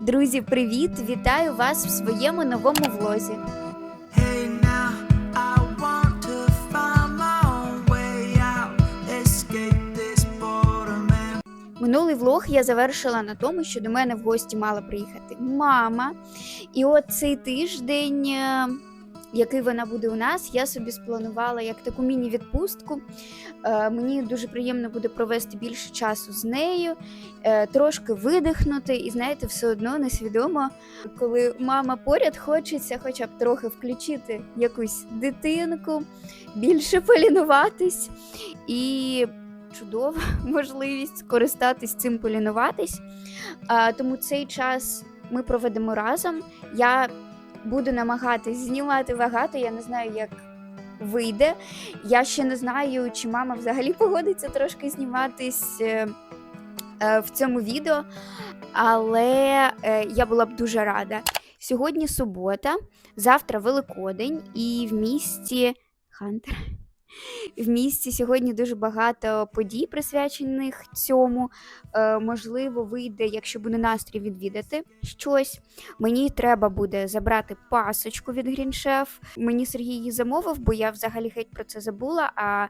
Друзі, привіт! Вітаю вас в своєму новому влозі. Минулий влог я завершила на тому, що до мене в гості мала приїхати мама. І от цей тиждень, е, який вона буде у нас, я собі спланувала як таку міні-відпустку. Е, Мені дуже приємно буде провести більше часу з нею, е, трошки видихнути, і знаєте, все одно несвідомо, коли мама поряд, хочеться хоча б трохи включити якусь дитинку, більше полінуватись. І чудова можливість скористатись цим полінуватись. А, тому цей час ми проведемо разом. Я буду намагатись знімати багато. Я не знаю, як вийде. Я ще не знаю, чи мама взагалі погодиться трошки зніматись е, е, в цьому відео, але е, я була б дуже рада. Сьогодні субота, завтра Великодень, і в місті Хантер. В місті сьогодні дуже багато подій, присвячених цьому. Е, можливо, вийде, якщо буде настрій відвідати щось. Мені треба буде забрати пасочку від Гріншеф. Мені Сергій її замовив, бо я взагалі геть про це забула. А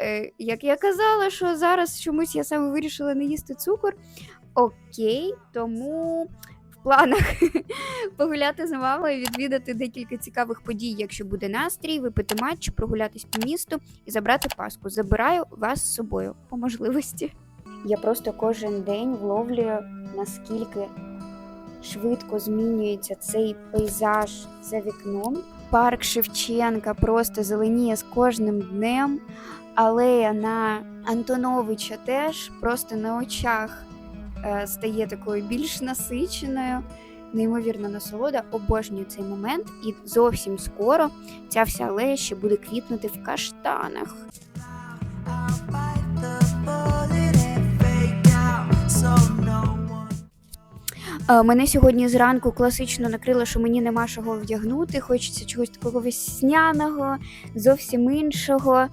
е, як я казала, що зараз чомусь я саме вирішила не їсти цукор. Окей, тому планах погуляти з мамою, відвідати декілька цікавих подій, якщо буде настрій, випити матч, прогулятись по місту і забрати паску. Забираю вас з собою по можливості. Я просто кожен день вловлюю, наскільки швидко змінюється цей пейзаж за вікном. Парк Шевченка просто зеленіє з кожним днем. Алея на Антоновича теж просто на очах стає такою більш насиченою. Неймовірна насолода, обожнюю цей момент, і зовсім скоро ця вся алея ще буде квітнути в каштанах. So. Е, Мене сьогодні зранку класично накрило, що мені нема чого вдягнути. Хочеться чогось такого весняного, зовсім іншого,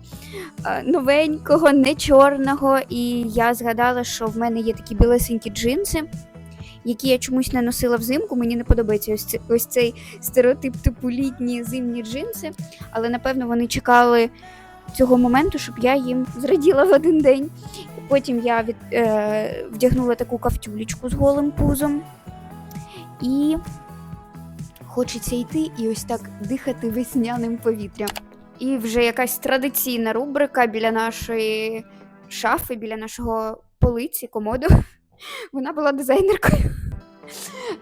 е, новенького, не чорного. І я згадала, що в мене є такі білесенькі джинси, які я чомусь не носила взимку. Мені не подобається ось, це- ось цей стереотип типу літні зимні джинси, але напевно вони чекали. Цього моменту, щоб я їм зраділа в один день. Потім я від, е, вдягнула таку кафтюлечку з голим пузом. І хочеться йти і ось так дихати весняним повітрям. І вже якась традиційна рубрика біля нашої шафи, біля нашого полиці, комоду. Вона була дизайнеркою.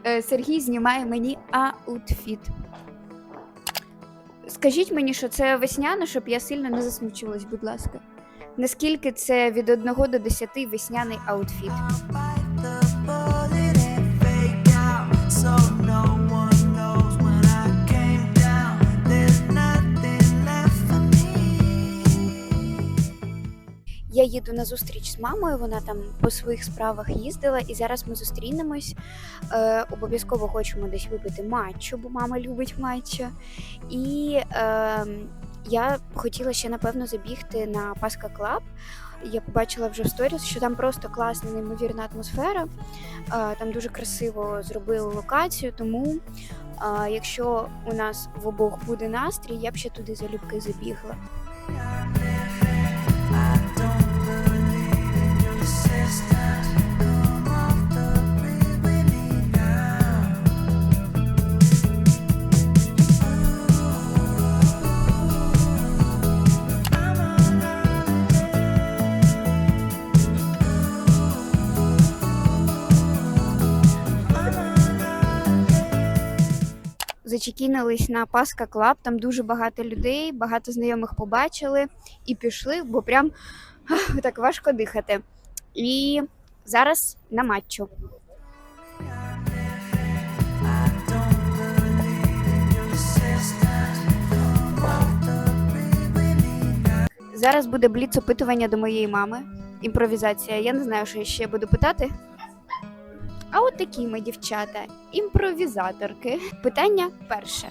Е, Сергій знімає мені аутфіт. Скажіть мені, що це весняно, щоб я сильно не засмучилась, будь ласка. Наскільки це від 1 до 10 весняний аутфіт? Я їду на зустріч з мамою, вона там по своїх справах їздила, і зараз ми зустрінемось. Е, обов'язково хочемо десь випити матчу, бо мама любить матчу. І е, я хотіла ще напевно забігти на Паска Клаб. Я побачила вже в сторіс, що там просто класна, неймовірна атмосфера. Е, там дуже красиво зробили локацію, тому е, якщо у нас в обох буде настрій, я б ще туди залюбки забігла. Зачекінились на Паска Клаб, там дуже багато людей, багато знайомих побачили і пішли, бо прям ах, так важко дихати. І зараз на матчу. Зараз буде бліц опитування до моєї мами. Імпровізація. Я не знаю, що я ще буду питати. А от такі ми дівчата, імпровізаторки. Питання перше.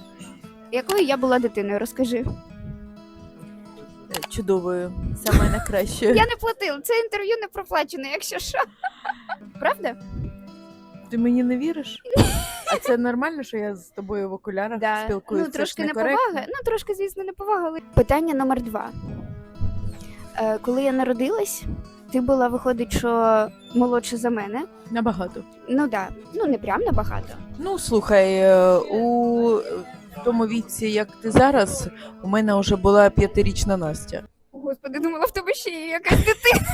Якою я була дитиною, розкажи. Чудовою, саме найкращою. Я не платила, це інтерв'ю не проплачене, якщо що. Правда? Ти мені не віриш? А це нормально, що я з тобою в окулярах Да. спілкуюся? Ну, трошки неповага. Ну, трошки, звісно, неповага. але- Питання номер два. Е, коли я народилась, ти була, виходить, що молодша за мене. Набагато. Ну да, ну не прям набагато. Ну, слухай, е, у тому віці, як ти зараз, у мене вже була п'ятирічна Настя. Господи, думала, в тебе ще є якась дитина.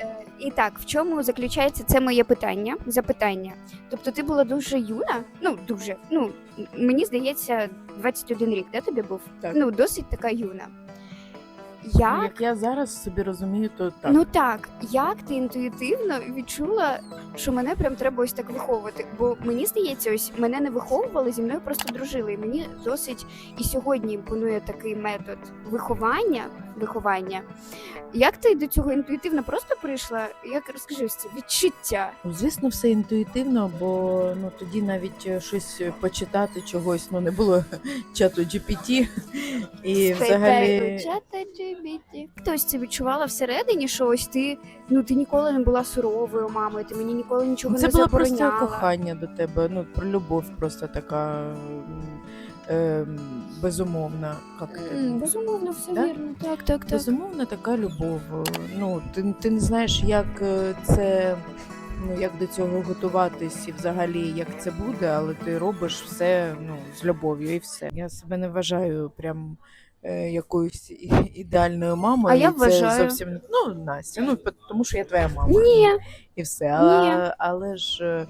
Е, І так, в чому заключається це моє питання, запитання? Тобто ти була дуже юна, ну дуже, ну мені здається, 21 рік, де тобі був? Так. Ну, досить така юна. Як Як я зараз собі розумію, то так. Ну так, як ти інтуїтивно відчула, що мене прям треба ось так виховувати? Бо мені здається, ось мене не виховували, зі мною просто дружили. І мені досить і сьогодні імпонує такий метод виховання. виховання. Як ти до цього інтуїтивно просто прийшла? Як розкажи ось це відчуття? Ну, Звісно, все інтуїтивно, бо ну тоді навіть е, щось почитати чогось ну не було чату GPT. І взагалі Чата GBT. Хтось це відчувала всередині, що ось ти ну ти ніколи не була суровою мамою, ти мені ніколи нічого це не було просто забороняла. кохання до тебе. Ну про любов, просто така ем, безумовна. Як це? Безумовно, все Да? вірно. Так, так, так. Безумовна така любов. Ну, ти, ти не знаєш, як е, це, ну як до цього готуватись і взагалі як це буде, але ти робиш все ну, з любов'ю і все. Я себе не вважаю прям. Е, Якоюсь і- ідеальною мамою, А я і це зовсім не- ну Настя, ну п- тому що я твоя мама Ні, і все. Але, але ж е,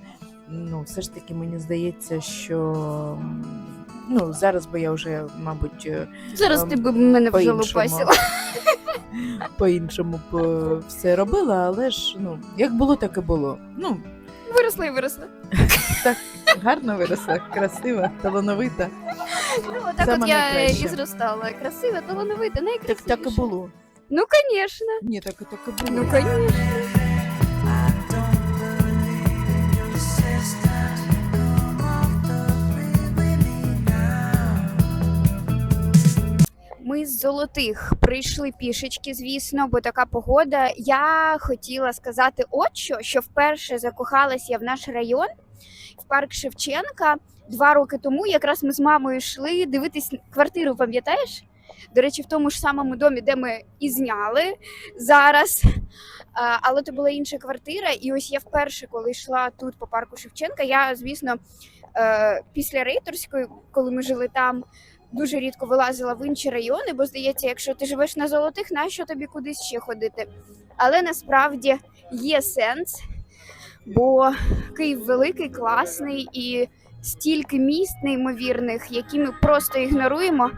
ну, все ж таки мені здається, що м, ну зараз би я вже, мабуть, е, зараз Ем, ти б мене вже по-іншому. лупасила. по-іншому б все робила, але ж ну як було, так і було. Ну Виросла і виросла. гарно виросла, красива, талановита. Ну, так Саме от я найкраще. і зростала. Красива, талановита, Так найкрасивіша. так і було. Ну, звісно. Ні, так і так і було. Ну, звісно. Ми з золотих прийшли пішечки, звісно, бо така погода. Я хотіла сказати, от що, що вперше закохалась я в наш район, в парк Шевченка. Два роки тому якраз ми з мамою йшли дивитись квартиру, пам'ятаєш? До речі, в тому ж самому домі, де ми і зняли зараз. Але то була інша квартира. І ось я вперше, коли йшла тут по парку Шевченка, я, звісно, е, після рейторської, коли ми жили там, дуже рідко вилазила в інші райони, бо здається, якщо ти живеш на золотих, нащо тобі кудись ще ходити? Але насправді є сенс, бо Київ великий, класний і стільки міст неймовірних, які ми просто ігноруємо.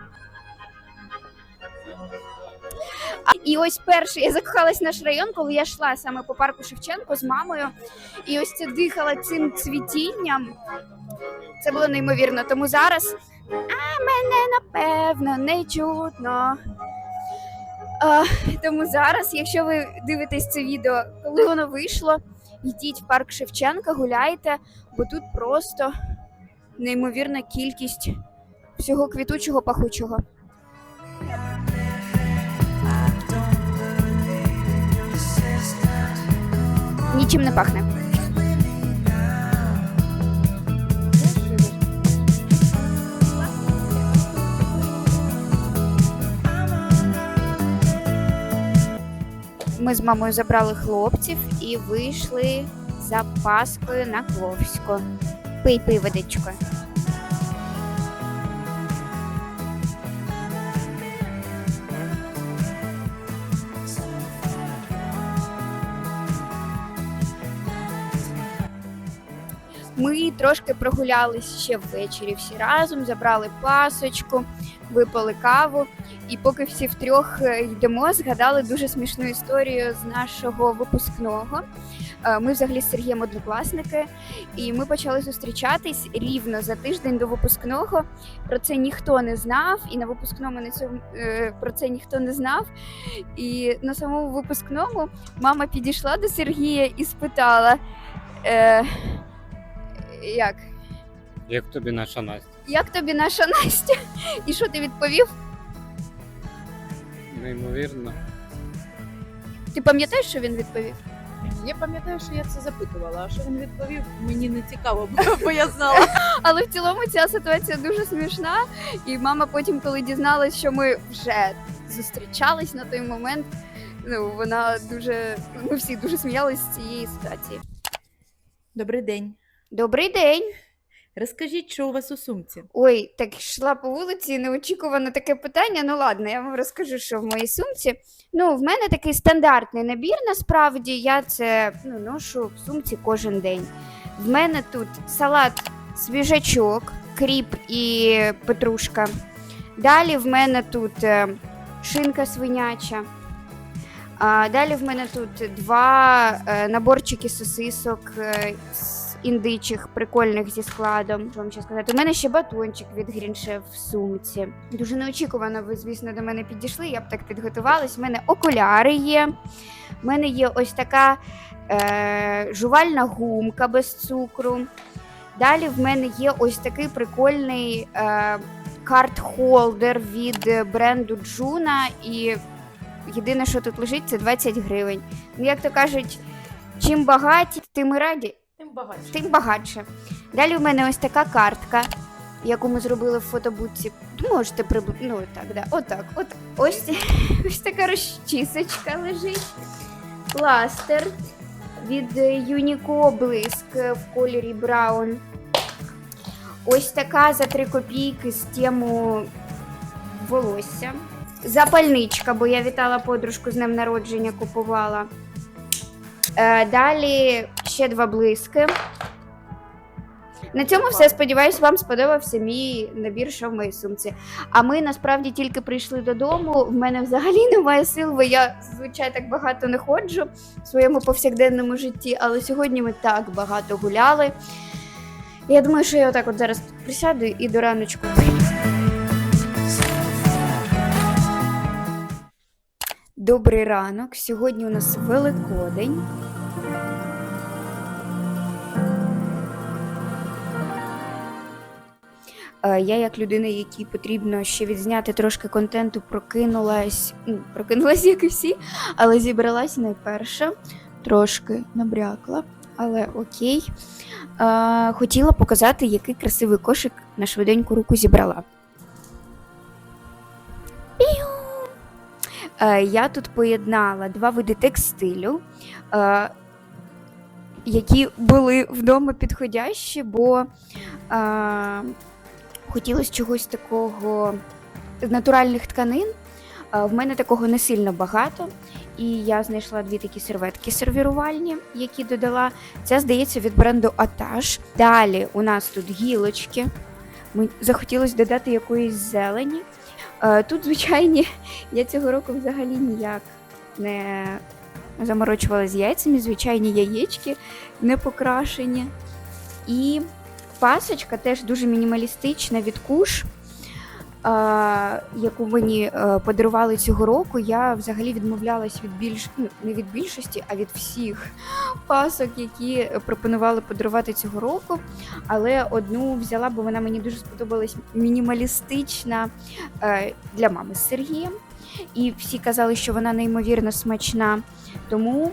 І ось перше, я закохалась в наш район, коли я йшла саме по парку Шевченко з мамою, і ось це дихала цим цвітінням. Це було неймовірно. Тому зараз а мене напевно не чутно. А, тому зараз, якщо ви дивитесь це відео, коли воно вийшло, йдіть в парк Шевченка, гуляйте, бо тут просто неймовірна кількість всього квітучого пахучого. Нічим не пахне. Ми з мамою забрали хлопців і вийшли за Паскою на Кловську. Пий, пий, водичку. Ми трошки прогулялись ще ввечері всі разом, забрали пасочку, випили каву. І поки всі втрьох е, йдемо, згадали дуже смішну історію з нашого випускного. Е, Ми взагалі з Сергієм однокласники, і ми почали зустрічатись рівно за тиждень до випускного. Про це ніхто не знав, і на випускному на цьому е, про це ніхто не знав. І на самому випускному мама підійшла до Сергія і спитала. Е, як? Як тобі наша Настя? Як тобі наша Настя? І що ти відповів? Неймовірно. Ти пам'ятаєш, що він відповів? Я пам'ятаю, що я це запитувала, а що він відповів, мені не цікаво, бо, бо я знала. Але в цілому ця ситуація дуже смішна. І мама потім, коли дізналась, що ми вже зустрічались на той момент, ну вона дуже. Ми всі дуже сміялись з цієї ситуації. Добрий день. Добрий день! Розкажіть, що у вас у сумці? Ой, так йшла по вулиці, неочікувано таке питання. Ну ладно, я вам розкажу, що в моїй сумці. Ну, в мене такий стандартний набір, насправді. Я це ну, ношу в сумці кожен день. В мене тут салат свіжачок, кріп і петрушка. Далі в мене тут е, шинка свиняча. Далі в мене тут два е, наборчики сосисок е, з індичих, прикольних зі складом. Що вам ще сказати? У мене ще батончик від Гріншев в сумці. Дуже неочікувано, ви, звісно, до мене підійшли. Я б так підготувалась. У мене окуляри є. У мене є ось така е, жувальна гумка без цукру. Далі в мене є ось такий прикольний е, карт-холдер від бренду Джуна. І єдине, що тут лежить, це 20 гривень. Ну, як то кажуть, чим багаті, тим і раді Тим багатше. тим багатше. Далі в мене ось така картка, яку ми зробили в фотобудці. Можете прибл... ну так, да. Отак. От ось, ось така розчісочка лежить. Пластер від Юніко Блиск в кольорі Браун. Ось така за 3 копійки з тему волосся. Запальничка, бо я вітала подружку з днем народження, купувала. Е, далі ще два блиски. На цьому все. Сподіваюсь, вам сподобався мій набір, що в моїй сумці. А ми насправді тільки прийшли додому. В мене взагалі немає сил, бо я зазвичай так багато не ходжу в своєму повсякденному житті, але сьогодні ми так багато гуляли. Я думаю, що я отак от зараз присяду і до раночку. Добрий ранок. Сьогодні у нас Великодень. Я, як людина, якій потрібно ще відзняти трошки контенту, прокинулась, ну, прокинулась, як і всі, але зібралась найперша, трошки набрякла, але окей. Е, хотіла показати, який красивий кошик на швиденьку руку зібрала. Е, я тут поєднала два види текстилю. Е, які були вдома підходящі, бо е, хотілося чогось такого з натуральних тканин. Е, В мене такого не сильно багато, і я знайшла дві такі серветки сервірувальні, які додала. Це, здається, від бренду Атаж. Далі у нас тут гілочки. Захотілося додати якоїсь зелені. Е, Тут, звичайні, я цього року взагалі ніяк не заморочувала з яйцями, звичайні яєчки не покрашені. І пасочка теж дуже мінімалістична від куш, яку мені е, подарували цього року. Я взагалі відмовлялась від більш ну, не від більшості, а від всіх пасок, які пропонували подарувати цього року. Але одну взяла, бо вона мені дуже сподобалась мінімалістична е, для мами з Сергієм. І всі казали, що вона неймовірно смачна. Тому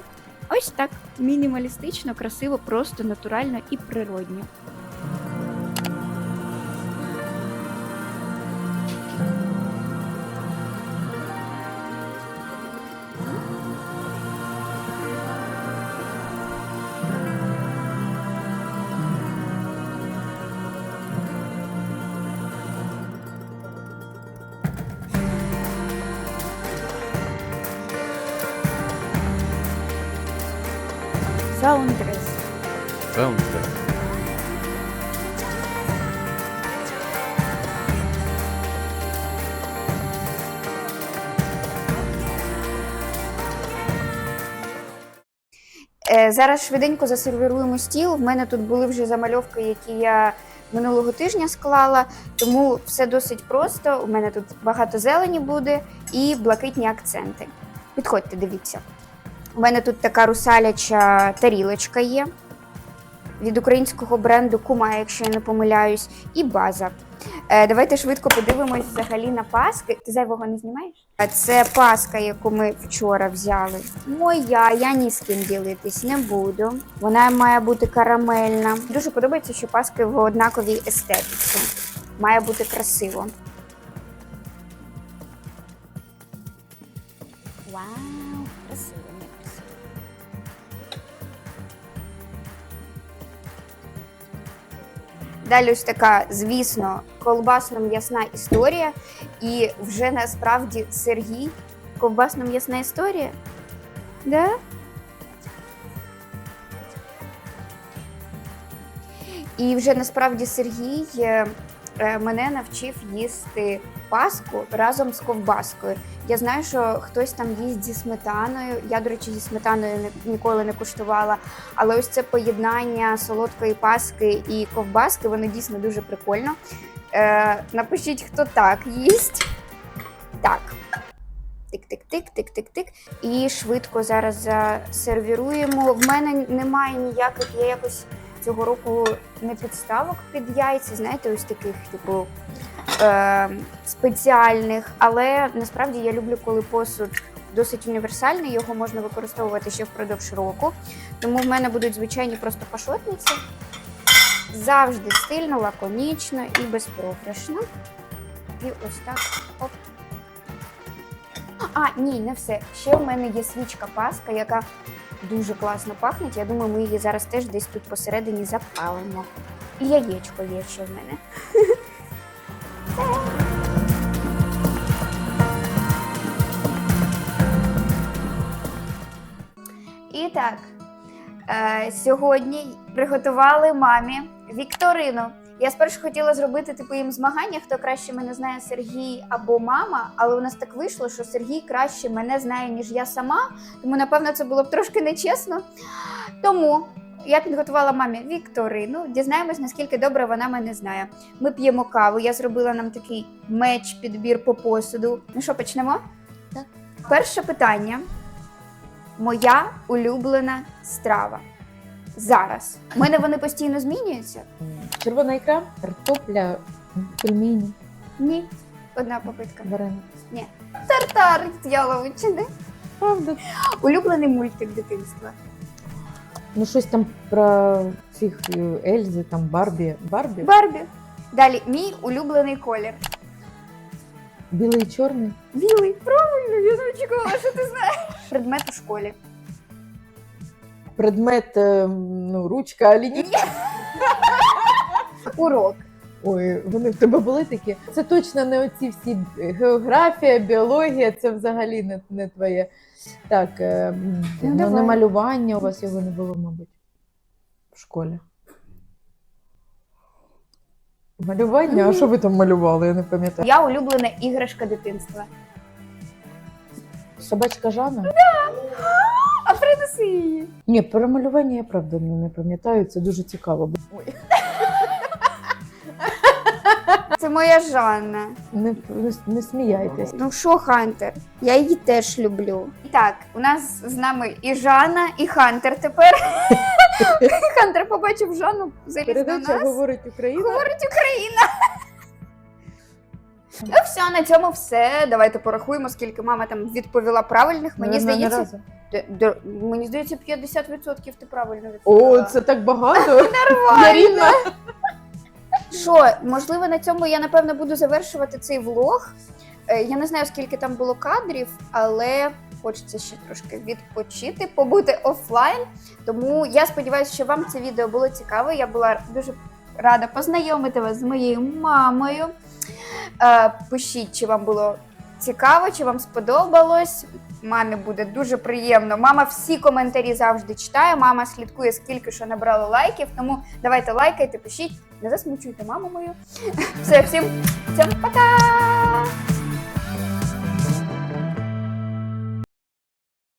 ось так мінімалістично, красиво, просто натурально і природньо. Soundtrack. Зараз швиденько засервіруємо стіл. В мене тут були вже замальовки, які я минулого тижня склала, тому все досить просто. У мене тут багато зелені буде і блакитні акценти. Підходьте, дивіться. У мене тут така русаляча тарілочка є від українського бренду Кума, якщо я не помиляюсь, і база. Е, давайте швидко подивимось взагалі на паски. Ти зайвого не знімаєш? Це паска, яку ми вчора взяли. Моя, я ні з ким ділитись не буду. Вона має бути карамельна. Дуже подобається, що паски в однаковій естетиці. Має бути красиво. Далі ось така, звісно, колбасно-м'ясна історія. І вже насправді Сергій ковбасно-м'ясна історія. Да? І вже насправді Сергій е, е, мене навчив їсти паску разом з ковбаскою. Я знаю, що хтось там їсть зі сметаною. Я, до речі, зі сметаною ніколи не куштувала. Але ось це поєднання солодкої паски і ковбаски, воно дійсно дуже прикольно. Е, напишіть, хто так їсть. Так. Тик-тик-тик, тик-тик-тик. І швидко зараз засервіруємо. В мене немає ніяких, я якось цього року не підставок під яйця, знаєте, ось таких, типу, е, спеціальних. Але насправді я люблю, коли посуд досить універсальний, його можна використовувати ще впродовж року. Тому в мене будуть звичайні просто пашотниці. Завжди стильно, лаконічно і безпрограшно. І ось так. Оп. А, ні, не все. Ще в мене є свічка паска, яка дуже класно пахне. Я думаю, ми її зараз теж десь тут посередині запалимо. І яєчко є ще в мене. І так, е, сьогодні приготували мамі вікторину. Я спершу хотіла зробити типу їм змагання, хто краще мене знає Сергій або мама, але у нас так вийшло, що Сергій краще мене знає, ніж я сама. Тому, напевно, це було б трошки нечесно. Тому я підготувала мамі вікторину. Дізнаємось, наскільки добре вона мене знає. Ми п'ємо каву. Я зробила нам такий меч підбір по посуду. Ну що, почнемо? Так. Перше питання. Моя улюблена страва. Зараз. У мене вони постійно змінюються? Червона ікра, картопля, пельмені, Ні. Одна попитка. вареники. Тартар з яловичини. Правда? Улюблений мультик дитинства. Ну щось там про цих е, Ельзи, там Барбі. Барбі? Барбі. Далі, мій улюблений колір. Білий і чорний. Білий. Правильно, я не очікувала, що ти знаєш. Предмет у школі. Предмет, е, ну, ручка, лінійка. Урок. Ой, вони в тебе були такі. Це точно не оці всі е, географія, біологія, це взагалі не, не твоє. Так, е, Ну, ну, не малювання у вас його не було, мабуть, в школі. Малювання? А що ви там малювали? Я не пам'ятаю. Я улюблена іграшка дитинства. Собачка Жана? А принеси її. Ні, про малювання я правда не пам'ятаю, це дуже цікаво. Ой, Це моя Жанна. не, не, не сміяйтесь. Ну що, Хантер? Я її теж люблю. І так, у нас з нами і Жанна, і Хантер тепер. Хантер побачив Жанну, заліз на Передача нас. говорить Україна. Говорить Україна. Ну все, на цьому все. Давайте порахуємо, скільки мама там відповіла правильних. Мені здається, разу. Мені здається, 50% ти правильно відповіла. О, це так багато. Ярина. Що, можливо, на цьому я напевно буду завершувати цей влог. Е, Я не знаю, скільки там було кадрів, але хочеться ще трошки відпочити, побути офлайн. Тому я сподіваюся, що вам це відео було цікаво. Я була дуже рада познайомити вас з моєю мамою. Е, Пишіть, чи вам було цікаво, чи вам сподобалось. Мамі буде дуже приємно. Мама всі коментарі завжди читає. Мама слідкує, скільки що набрало лайків. Тому давайте лайкайте, пишіть, не засмучуйте маму мою. Все, всім, всім пока!